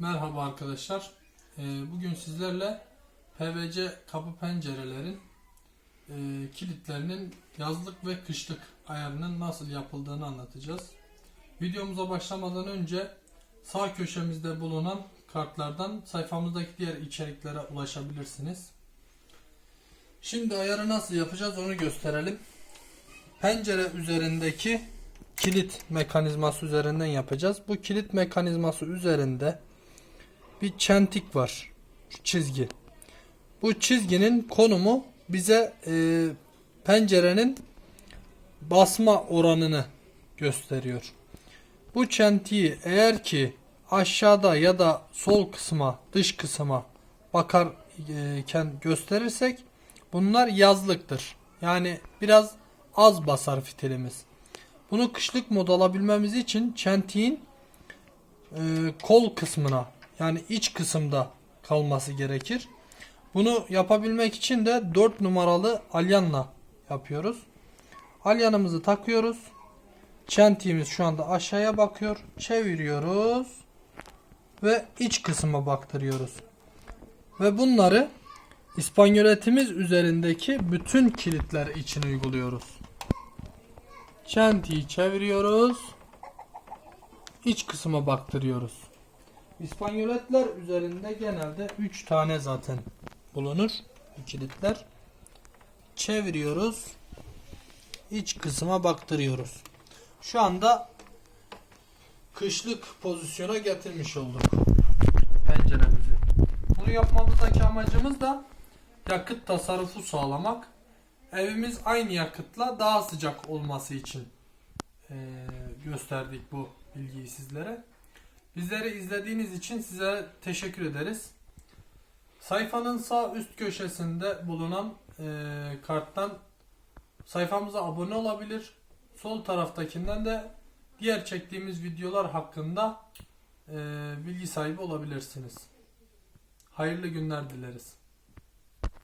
Merhaba arkadaşlar. Ee, Bugün sizlerle PVC kapı pencerelerin e, kilitlerinin yazlık ve kışlık ayarının nasıl yapıldığını anlatacağız. Videomuza başlamadan önce sağ köşemizde bulunan kartlardan sayfamızdaki diğer içeriklere ulaşabilirsiniz. Şimdi ayarı nasıl yapacağız onu gösterelim. Pencere üzerindeki kilit mekanizması üzerinden yapacağız. Bu kilit mekanizması üzerinde bir çentik var. Şu çizgi. Bu çizginin konumu bize e, pencerenin basma oranını gösteriyor. Bu çentiği eğer ki aşağıda ya da sol kısma, dış kısma bakarken gösterirsek bunlar yazlıktır. Yani biraz az basar fitilimiz. Bunu kışlık mod alabilmemiz için çentiğin e, kol kısmına yani iç kısımda kalması gerekir. Bunu yapabilmek için de 4 numaralı alyanla yapıyoruz. Alyanımızı takıyoruz. Çentiğimiz şu anda aşağıya bakıyor. Çeviriyoruz. Ve iç kısma baktırıyoruz. Ve bunları İspanyoletimiz üzerindeki bütün kilitler için uyguluyoruz. Çentiyi çeviriyoruz. İç kısma baktırıyoruz. İspanyoletler üzerinde genelde 3 tane zaten bulunur. bu kilitler. Çeviriyoruz. İç kısma baktırıyoruz. Şu anda kışlık pozisyona getirmiş olduk penceremizi. Bunu yapmamızdaki amacımız da yakıt tasarrufu sağlamak. Evimiz aynı yakıtla daha sıcak olması için gösterdik bu bilgiyi sizlere. Bizleri izlediğiniz için size teşekkür ederiz. Sayfanın sağ üst köşesinde bulunan eee, karttan sayfamıza abone olabilir. Sol taraftakinden de diğer çektiğimiz videolar hakkında eee, bilgi sahibi olabilirsiniz. Hayırlı günler dileriz.